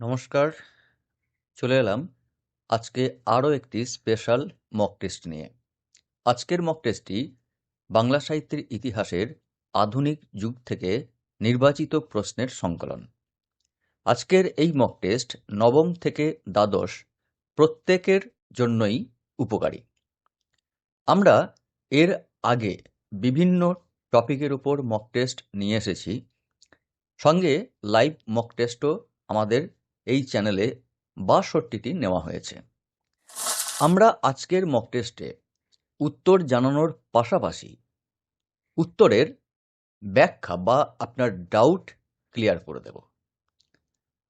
নমস্কার, চলে এলাম আজকে আরও একটি স্পেশাল মক টেস্ট নিয়ে। আজকের মক টেস্টটি বাংলা সাহিত্যের ইতিহাসের আধুনিক যুগ থেকে নির্বাচিত প্রশ্নের সংকলন। আজকের এই মক টেস্ট নবম থেকে দ্বাদশ প্রত্যেকের জন্যই উপকারী। আমরা এর আগে বিভিন্ন টপিকের উপর মক টেস্ট নিয়ে এসেছি। সঙ্গে লাইভ মক টেস্টও আমাদের এই চ্যানেলে বাষট্টিটি নেওয়া হয়েছে। আমরা আজকের মক টেস্টে উত্তর জানানোর পাশাপাশি উত্তরের ব্যাখ্যা বা আপনার ডাউট ক্লিয়ার করে দেব।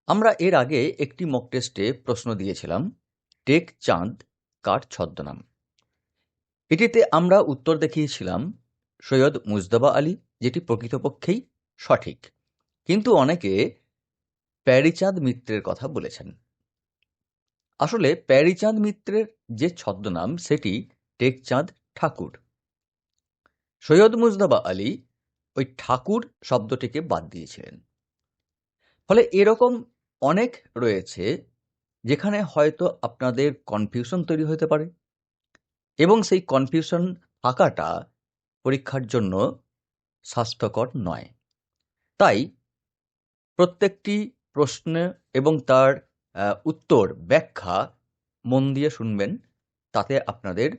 আমরা এর আগে একটি মক টেস্টে প্রশ্ন দিয়েছিলাম, টেক চাঁদ কার ছদ্মনাম? এটিতে আমরা উত্তর দেখিয়েছিলাম সৈয়দ মুজদাবা আলী, যেটি প্রকৃতপক্ষেই সঠিক। কিন্তু অনেকে প্যারিচাঁদ মিত্রের কথা বলেছেন। আসলে প্যারিচাঁদ মিত্রের যে ছদ্মনাম, সেটি টেকচাঁদ ঠাকুর। সৈয়দ মুজদাবা আলী ওই ঠাকুর শব্দটিকে বাদ দিয়েছিলেন। ফলে এরকম অনেক রয়েছে যেখানে হয়তো আপনাদের কনফিউশন তৈরি হতে পারে এবং সেই কনফিউশন থাকাটা পরীক্ষার জন্য স্বাস্থ্যকর নয়। তাই প্রত্যেকটি প্রশ্ন এবং তার উত্তর ব্যাখ্যা মন দিয়ে শুনবেন, তাতে আপনাদের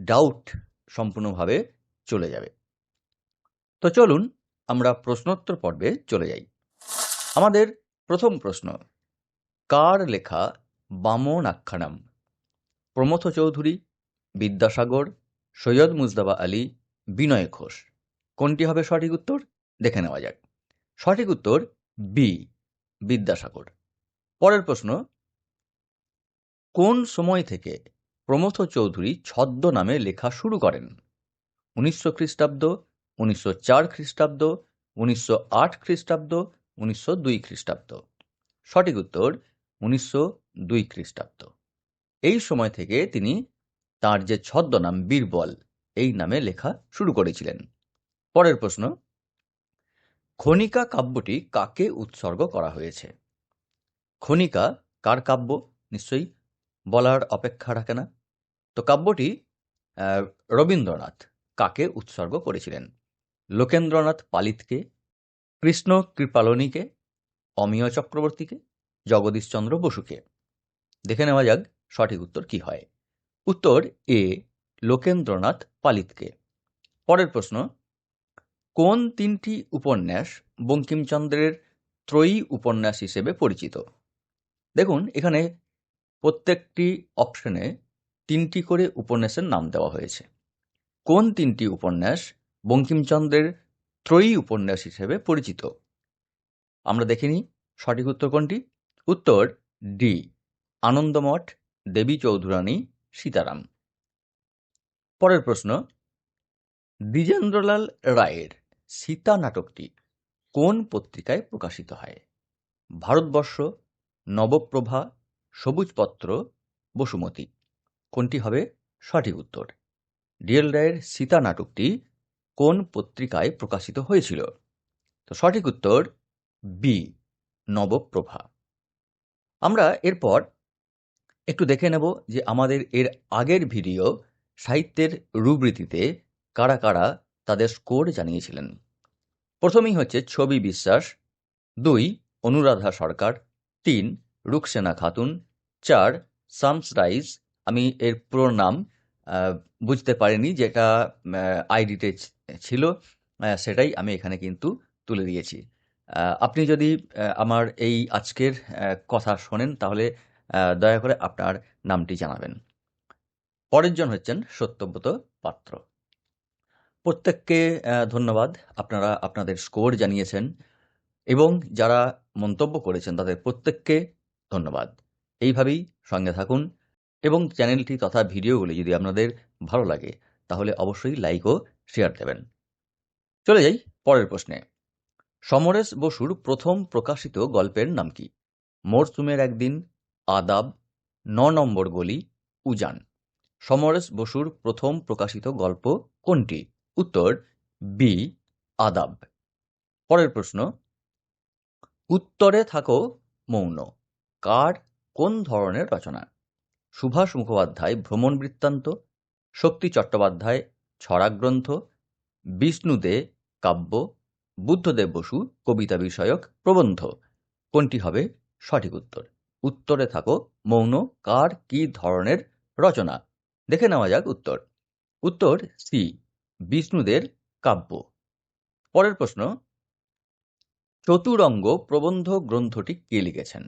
ডাউট সম্পূর্ণভাবে চলে যাবে। তো চলুন আমরা প্রশ্নোত্তর পর্বে চলে যাই। আমাদের প্রথম প্রশ্ন, কার লেখা বামন আখ্যানাম? প্রমথ চৌধুরী, বিদ্যাসাগর, সৈয়দ মুজদাবা আলী, বিনয় ঘোষ। কোনটি হবে সঠিক উত্তর? দেখে নেওয়া যাক। সঠিক উত্তর বি। বিদ্যাসাগর। পরের প্রশ্ন, কোন সময় থেকে প্রমথ চৌধুরী ছদ্ম নামে লেখা শুরু করেন? উনিশশো খ্রিস্টাব্দ, উনিশশো চার খ্রিস্টাব্দ, উনিশশো আট খ্রিস্টাব্দ, উনিশশো দুই খ্রিস্টাব্দ? সঠিক উত্তর, উনিশশো দুই খ্রিস্টাব্দ। এই সময় থেকে তিনি তার যে ছদ্মনাম বীরবল, এই নামে লেখা শুরু করেছিলেন। পরের প্রশ্ন খনিকা কাব্যটি কাকে উৎসর্গ করা হয়েছে? খনিকা কার কাব্য? নিশ্চয়ই বলার অপেক্ষা রাখে না। তো কাব্যটি রবীন্দ্রনাথ কাকে উৎসর্গ করেছিলেন? লোকেন্দ্রনাথ পালিতকে? কৃষ্ণ কৃপালনীকে? অমিয় চক্রবর্তীকে? জগদীশচন্দ্র বসুকে? দেখে নেওয়া যাক সঠিক উত্তর কি হয়। উত্তর এ, লোকেন্দ্রনাথ পালিতকে। পরের প্রশ্ন কোন তিনটি উপন্যাস বঙ্কিমচন্দ্রের ত্রয়ী উপন্যাস হিসেবে পরিচিত? দেখুন, এখানে প্রত্যেকটি অপশনে তিনটি করে উপন্যাসের নাম দেওয়া হয়েছে। কোন তিনটি উপন্যাস বঙ্কিমচন্দ্রের ত্রয়ী উপন্যাস হিসেবে পরিচিত? আমরা দেখিনি সঠিক উত্তর কোনটি? উত্তর ডি, আনন্দমঠ, দেবী চৌধুরানী, সীতারাম। পরের প্রশ্ন, দ্বিজেন্দ্রলাল রায়ের সীতা নাটকটি কোন পত্রিকায় প্রকাশিত হয়? ভারতবর্ষ, নবপ্রভা, সবুজপত্র, বসুমতী। কোনটি হবে? সঠিক উত্তর। ডিএল রায়ের সীতা নাটকটি কোন পত্রিকায় প্রকাশিত হয়েছিল? তো সঠিক উত্তর, বি, নবপ্রভা। আমরা এরপর একটু দেখে নেব যে আমাদের এর আগের ভিডিও সাহিত্যের রুবৃতিতে কারা কারা তাদের স্কোর জানিয়েছিলেন। প্রথমেই হচ্ছে ছবি বিশ্বাস, দুই, অনুরাধা সরকার, তিন, রুকসেনা খাতুন, চার সামস রাইজ। আমি এর পুরো নাম বুঝতে পারিনি যেটা আইডিতে ছিল সেটাই আমি এখানে কিন্তু তুলে দিয়েছি। আপনি যদি আমার এই আজকের কথা শোনেন তাহলে দয়া করে আপনার নামটি জানাবেন। পরের জন হচ্ছেন সত্যব্রত পাত্র। প্রত্যেককে ধন্যবাদ। আপনারা আপনাদের স্কোর জানিয়েছেন এবং যারা মন্তব্য করেছেন তাদের প্রত্যেককে ধন্যবাদ। এইভাবেই সঙ্গে থাকুন এবং চ্যানেলটি তথা ভিডিওগুলি যদি আপনাদের ভালো লাগে, তাহলে অবশ্যই লাইক ও শেয়ার দেবেন। চলে যাই পরের প্রশ্নে। সমরেশ বসুর প্রথম প্রকাশিত গল্পের নাম কি? মরসুমের একদিন আদাব ন নম্বর গলি উজান। সমরেশ বসুর প্রথম প্রকাশিত গল্প কোনটি? উত্তর বি আদাব। পরের প্রশ্ন, উত্তরে থাকো মৌন। কার, কোন ধরনের রচনা? সুভাষ মুখোপাধ্যায়, ভ্রমণ বৃত্তান্ত, শক্তি চট্টোপাধ্যায় ছড়া গ্রন্থ বিষ্ণুদে কাব্য, বুদ্ধদেব বসু, কবিতা বিষয়ক প্রবন্ধ। কোনটি হবে সঠিক উত্তর? উত্তরে থাকো মৌন, কার, কি ধরনের রচনা? দেখে নেওয়া যাক উত্তর। উত্তর সি বিষ্ণুদের কাব্য। পরের প্রশ্ন, চতুরঙ্গ প্রবন্ধ গ্রন্থটি কে লিখেছেন?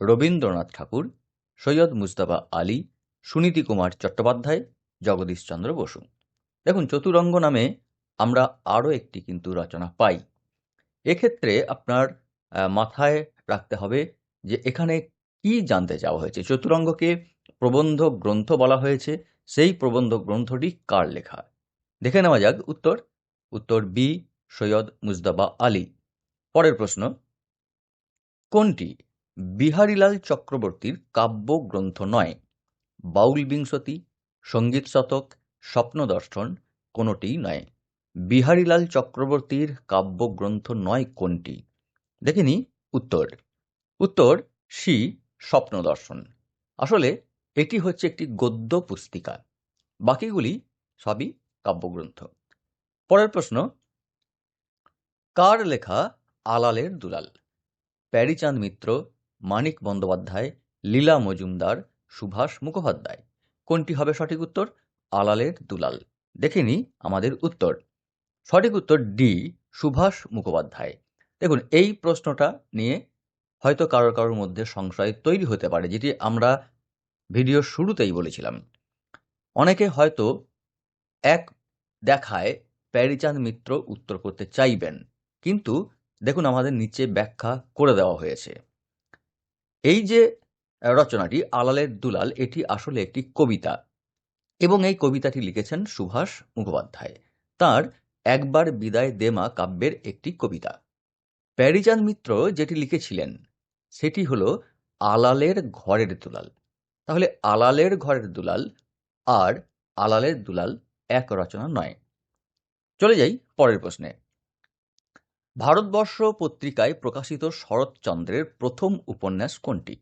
রবীন্দ্রনাথ ঠাকুর, সৈয়দ মুস্তাফা আলী, সুনীতি কুমার চট্টোপাধ্যায় জগদীশচন্দ্র বসু। দেখুন, চতুরঙ্গ নামে আমরা আরও একটি কিন্তু রচনা পাই। এক্ষেত্রে আপনার মাথায় রাখতে হবে যে এখানে কি জানতে চাওয়া হয়েছে? চতুরঙ্গকে প্রবন্ধ গ্রন্থ বলা হয়েছে, সেই প্রবন্ধ গ্রন্থটি কার লেখা? দেখে নেওয়া যাক উত্তর। উত্তর বি, সৈয়দ মুজদাবা আলী। পরের প্রশ্ন, কোনটি বিহারীলাল চক্রবর্তীর কাব্য গ্রন্থ নয়? বাউল বিংশতি, সংগীত শতক, স্বপ্ন দর্শন, কোনোটিই নয়। বিহারীলাল চক্রবর্তীর কাব্যগ্রন্থ নয় কোনটি? দেখিনি উত্তর। উত্তর সি, স্বপ্ন দর্শন। আসলে এটি হচ্ছে একটি গদ্য পুস্তিকা। বাকিগুলি সবই কাব্যগ্রন্থ। পরের প্রশ্ন, কার লেখা আলালের দুলাল? প্যারিচাঁদ মিত্র, মানিক বন্দ্যোপাধ্যায়, লীলা মজুমদার, সুভাষ মুখোপাধ্যায়। কোনটি হবে সঠিক উত্তর? আলালের দুলাল। দেখে আমাদের উত্তর। সঠিক উত্তর ডি, সুভাষ মুখোপাধ্যায়। দেখুন, এই প্রশ্নটা নিয়ে হয়তো কারোর কারোর মধ্যে সংশয় তৈরি হতে পারে, যেটি আমরা ভিডিওর শুরুতেই বলেছিলাম। অনেকে হয়তো এক দেখায় প্যারিচাঁদ মিত্র উত্তর করতে চাইবেন। কিন্তু দেখুন আমাদের নিচে ব্যাখ্যা করে দেওয়া হয়েছে। এই যে রচনাটি আলালের দুলাল, এটি আসলে একটি কবিতা এবং এই কবিতাটি লিখেছেন সুভাষ মুখোপাধ্যায়। তার একবার বিদায় দেমা কাব্যের একটি কবিতা। প্যারিচাঁদ মিত্র যেটি লিখেছিলেন, সেটি হল আলালের ঘরের দুলাল। তাহলে আলালের ঘরের দুলাল আর আলালের দুলাল এক রচনা নয়। চলে যাই পরের প্রশ্নে। ভারতবর্ষ পত্রিকায় প্রকাশিত শরৎচন্দ্রের প্রথম উপন্যাস কোনটি?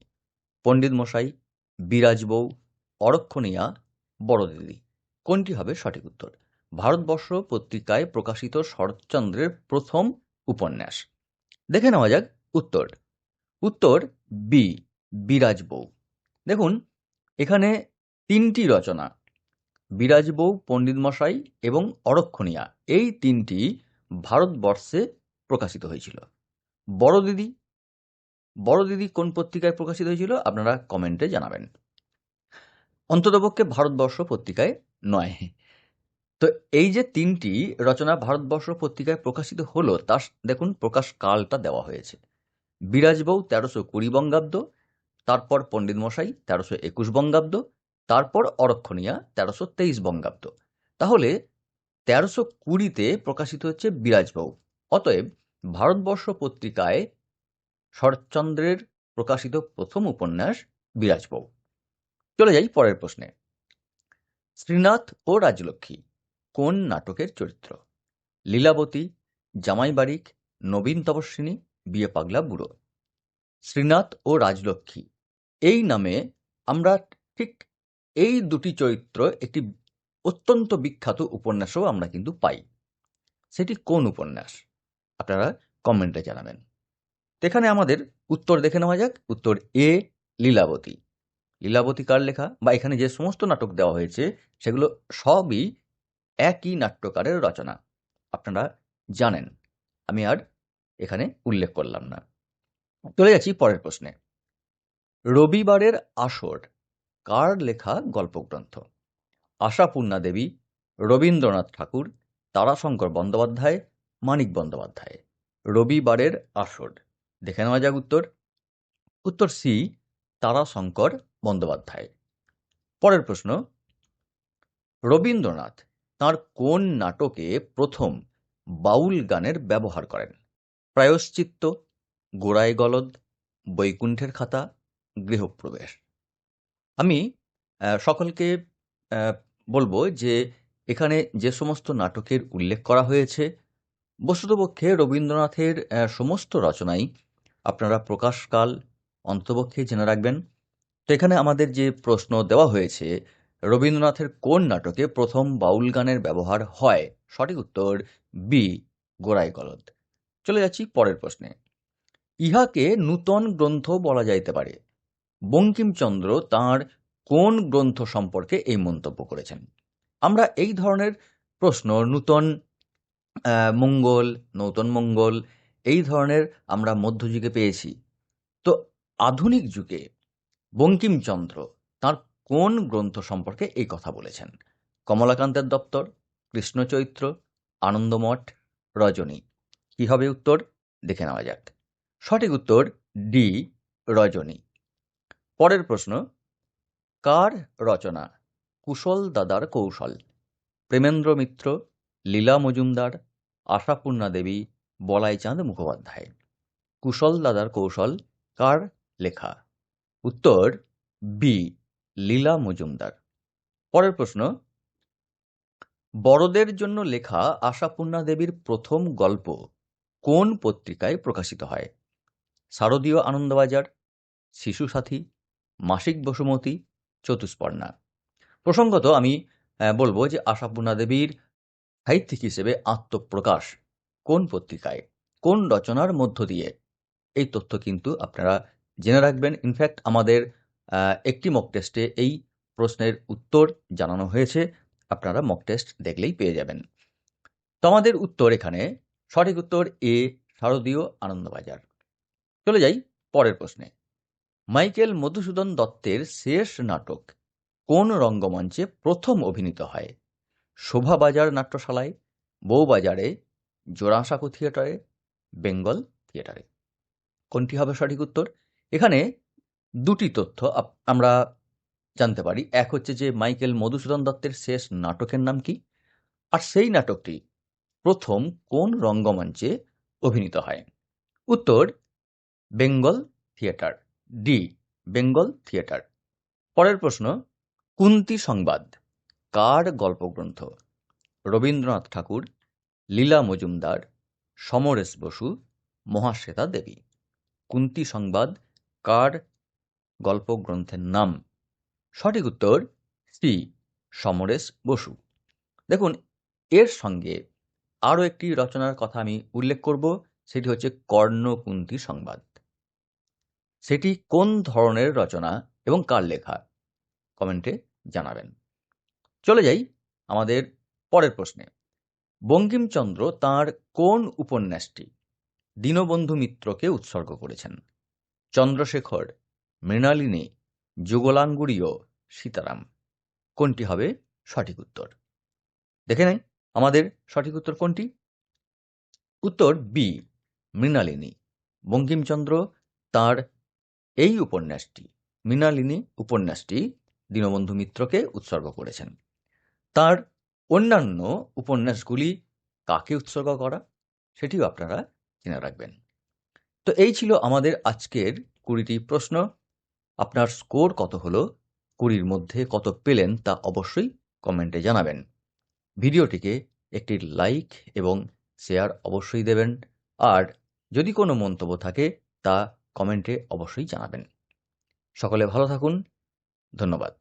পণ্ডিত মশাই, বিরাজ বউ অরক্ষণীয়া বড়দিদি। কোনটি হবে সঠিক উত্তর? ভারতবর্ষ পত্রিকায় প্রকাশিত শরৎচন্দ্রের প্রথম উপন্যাস। দেখে নেওয়া যাক উত্তর। উত্তর বি, বিরাজ বউ। দেখুন, এখানে তিনটি রচনা। বিরাজ বউ, পণ্ডিত মশাই এবং অরক্ষণীয়া এই তিনটি ভারতবর্ষে প্রকাশিত হয়েছিল। বড় দিদি বড় দিদি কোন পত্রিকায় প্রকাশিত হয়েছিল আপনারা কমেন্টে জানাবেন। অন্ততপক্ষে ভারতবর্ষ পত্রিকায় নয়। তো এই যে তিনটি রচনা ভারতবর্ষ পত্রিকায় প্রকাশিত হলো, তার দেখুন প্রকাশ কালটা দেওয়া হয়েছে। বিরাজবউ তেরোশো কুড়ি বঙ্গাব্দ, তারপর পণ্ডিত মশাই তেরোশো একুশ বঙ্গাব্দ তারপর অরক্ষণীয়া তেরোশো তেইশ বঙ্গাব্দ। তাহলে তেরোশো কুড়িতে প্রকাশিত হচ্ছে বিরাজবউ অতএব ভারতবর্ষ পত্রিকায় শরৎচন্দ্রের প্রকাশিত প্রথম উপন্যাস বিরাজবউ চলে যাই পরের প্রশ্নে। শ্রীনাথ ও রাজলক্ষ্মী কোন নাটকের চরিত্র? লীলাবতী, জামাই বারিক, নবীন তপস্বিনী, বিয়ে পাগলা বুড়ো। শ্রীনাথ ও রাজলক্ষ্মী, এই নামে আমরা ঠিক এই দুটি চরিত্র একটি অত্যন্ত বিখ্যাত উপন্যাসও আমরা কিন্তু পাই। সেটি কোন উপন্যাস? আপনারা কমেন্টে জানাবেন। এখানে আমাদের উত্তর দেখে নেওয়া যাক। উত্তর এ, লীলাবতী। লীলাবতী কার লেখা? বা এখানে যে সমস্ত নাটক দেওয়া হয়েছে, সেগুলো সবই একই নাট্যকারের রচনা। আপনারা জানেন। আমি আর এখানে উল্লেখ করলাম না। চলে যাচ্ছি পরের প্রশ্নে। রবিবারের আসর কার লেখা গল্পগ্রন্থ? আশাপূর্ণা দেবী, রবীন্দ্রনাথ ঠাকুর, তারাশঙ্কর বন্দ্যোপাধ্যায়, মানিক বন্দ্যোপাধ্যায়। রবিবারের আসর। দেখে নেওয়া যাক উত্তর। উত্তর সি, তারাশঙ্কর বন্দ্যোপাধ্যায়। পরের প্রশ্ন। রবীন্দ্রনাথ তার কোন নাটকে প্রথম বাউল গানের ব্যবহার করেন? প্রায়শ্চিত্ত গোড়ায় গলদ, বৈকুণ্ঠের খাতা, গৃহপ্রবেশ। আমি সকলকে বলব যে এখানে যে সমস্ত নাটকের উল্লেখ করা হয়েছে, বস্তুতপক্ষে রবীন্দ্রনাথের সমস্ত রচনাই আপনারা প্রকাশকাল অন্তপক্ষে জেনে রাখবেন। তো এখানে আমাদের যে প্রশ্ন দেওয়া হয়েছে, রবীন্দ্রনাথের কোন নাটকে প্রথম বাউল গানের ব্যবহার হয়? সঠিক উত্তর বি, গোড়াই গলদ চলে যাচ্ছি পরের প্রশ্নে। ইহাকে নূতন গ্রন্থ বলা যাইতে পারে। বঙ্কিমচন্দ্র তার কোন গ্রন্থ সম্পর্কে এই মন্তব্য করেছেন? আমরা এই ধরনের প্রশ্ন, নূতন মঙ্গল নূতন মঙ্গল, এই ধরনের আমরা মধ্যযুগে পেয়েছি। তো আধুনিক যুগে বঙ্কিমচন্দ্র তার কোন গ্রন্থ সম্পর্কে এই কথা বলেছেন? কমলাকান্তের দপ্তর, কৃষ্ণচৈত্র, আনন্দমঠ, রজনী। কি হবে উত্তর? দেখে নেওয়া যাক। সঠিক উত্তর ডি, রজনী। পরের প্রশ্ন, কার রচনা কুশল দাদার কৌশল? প্রেমেন্দ্র মিত্র, লীলা মজুমদার, আশাপূর্ণা দেবী, বলাইচাঁদ মুখোপাধ্যায়। কুশল দাদার কৌশল কার লেখা? উত্তর, বি, লীলা মজুমদার। পরের প্রশ্ন, বড়দের জন্য লেখা আশাপূর্ণা দেবীর প্রথম গল্প কোন পত্রিকায় প্রকাশিত হয়? শারদীয় আনন্দবাজার, শিশু সাথী মাসিক বসুমতী চতুষ্পর্ণা। প্রসঙ্গত আমি বলব যে আশাপূর্ণা দেবীর সাহিত্যিক হিসেবে আত্মপ্রকাশ কোন পত্রিকায়, কোন রচনার মধ্য দিয়ে, এই তথ্য কিন্তু আপনারা জেনে রাখবেন। ইনফ্যাক্ট আমাদের একটি মক টেস্টে এই প্রশ্নের উত্তর জানানো হয়েছে। আপনারা মক টেস্ট দেখলেই পেয়ে যাবেন। তো আমাদের উত্তর এখানে, সঠিক উত্তর এ শারদীয় আনন্দবাজার। চলে যাই পরের প্রশ্নে। মাইকেল মধুসূদন দত্তের শেষ নাটক কোন রঙ্গমঞ্চে প্রথম অভিনীত হয়? শোভাবাজার নাট্যশালায়, বউবাজারে, জোড়াসাঁকো থিয়েটারে, বেঙ্গল থিয়েটারে। কোনটি হবে সঠিক উত্তর? এখানে দুটি তথ্য আমরা জানতে পারি। এক হচ্ছে যে মাইকেল মধুসূদন দত্তের শেষ নাটকের নাম কি? আর সেই নাটকটি প্রথম কোন রঙ্গমঞ্চে অভিনীত হয়? উত্তর, Bengal Theatre. D, Bengal Theatre. পরের প্রশ্ন, কুন্তি সংবাদ, কার গল্পগ্রন্থ? রবীন্দ্রনাথ ঠাকুর, লীলা মজুমদার, সমরেশ বসু, মহাশ্বেতা দেবী। কুন্তি সংবাদ, কার গল্পগ্রন্থের নাম? সঠিক উত্তর শ্রী সমরেশ বসু। দেখুন, এর সঙ্গে আরও একটি রচনার কথা আমি উল্লেখ করব, সেটি হচ্ছে কর্ণকুন্তি সংবাদ। সেটি কোন ধরনের রচনা এবং কার লেখা? কমেন্টে জানাবেন। চলে যাই আমাদের পরের প্রশ্নে। বঙ্কিমচন্দ্র তার কোন উপন্যাসটি দীনবন্ধু মিত্রকে উৎসর্গ করেছেন? চন্দ্রশেখর, মৃণালিনী, যুগলাঙ্গুরীয়, সীতারাম। কোনটি হবে সঠিক উত্তর? দেখে নেই আমাদের সঠিক উত্তর কোনটি? উত্তর বি, মৃণালিনী। বঙ্কিমচন্দ্র তার এই উপন্যাসটি, মৃণালিনী উপন্যাসটি দীনবন্ধু মিত্রকে উৎসর্গ করেছেন। তার অন্যান্য উপন্যাসগুলি কাকে উৎসর্গ করা, সেটিও আপনারা জেনে রাখবেন। তো এই ছিল আমাদের আজকের কুড়িটি প্রশ্ন। আপনার স্কোর কত হলো, কুড়ির মধ্যে কত পেলেন তা অবশ্যই কমেন্টে জানাবেন। ভিডিওটিকে একটি লাইক এবং শেয়ার অবশ্যই দেবেন। আর যদি কোনো মন্তব্য থাকে তা কমেন্টে অবশ্যই জানাবেন। সকলে ভালো থাকুন। ধন্যবাদ।